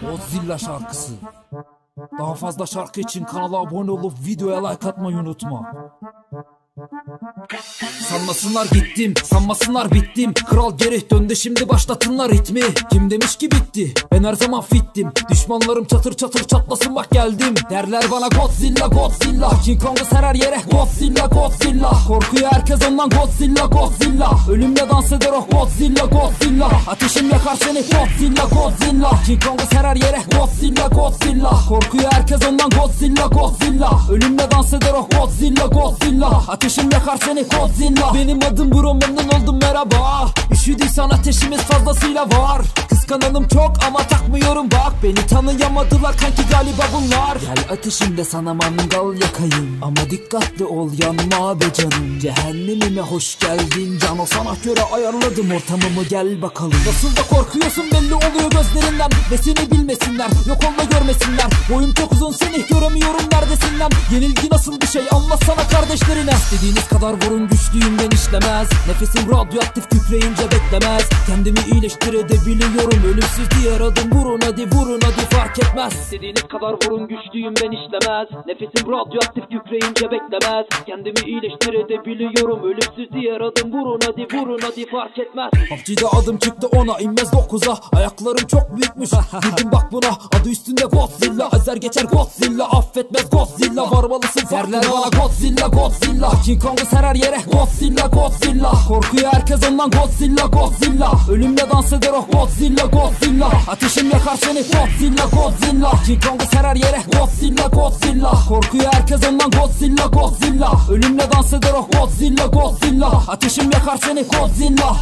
Godzilla şarkısı. Daha fazla şarkı için kanala abone olup videoya like atmayı unutma. Sanmasınlar gittim, sanmasınlar bittim. Kral geri döndü şimdi başlatınlar ritmi. Kim demiş ki bitti, ben her zaman fittim. Düşmanlarım çatır çatır çatlasın bak geldim. Derler bana Godzilla Godzilla. King Kong'u serer yere Godzilla Godzilla. Korkuyor herkes ondan Godzilla Godzilla. Ölümle dans eder o Godzilla Godzilla. Ateşim yakar seni Godzilla Godzilla. King Kong'u serer yere Godzilla Godzilla. Korkuyor herkes ondan Godzilla Godzilla. Ölümle dans eder o Godzilla Godzilla. Ateşim yakar seni Godzilla. Benim adım Bro memnun oldum merhaba. Üşüdüysen ateşimiz fazlasıyla var. Kıskananım çok ama takmıyorum bak. Beni tanıyamadılar kanki galiba bunlar. Gel ateşimde sana mangal yakayım. Ama dikkatli ol yanma be canım. Cehennemime hoş geldin. Cano sana göre ayarladım ortamımı. Gel bakalım. Nasıl da korkuyorsun belli oluyor gözlerinden. Ve seni bilmesinler yok olma görmesinler. Boyum çok uzun seni göremiyorum neredesin lan Yenilgi nasıl bir şey? Anlatsana kardeşlerine İstediğiniz kadar vurun güçlüyümden işlemez. Nefesim radyoaktif kükreyince beklemez. Kendimi iyileştirebiliyorum. Ölümsüz diğer adım vurun hadi vurun hadi fark etmez. İstediğiniz kadar vurun güçlüyümden işlemez. Nefesim radyoaktif kükreyince beklemez. Kendimi iyileştirebiliyorum. Ölümsüz diğer adım vurun hadi vurun hadi fark etmez. PUBG'de adım çıktı ona inmez dokuza. Ayaklarım çok büyükmüş. Girdim bak buna adı üstünde Godzilla. Ezer geçer Godzilla affetmez Godzilla Varmalısın Derler bana Godzilla Godzilla. King Kong'u serer yere Godzilla Godzilla. Korkuyor herkes ondan Godzilla Godzilla. Ölümle dans eder o Godzilla Godzilla. Ateşim yakar seni Godzilla Godzilla. King Kong'u serer yere Godzilla Godzilla. Korkuyor herkes ondan Godzilla Godzilla. Ölümle dans eder o Godzilla Godzilla. Ateşim yakar seni Godzilla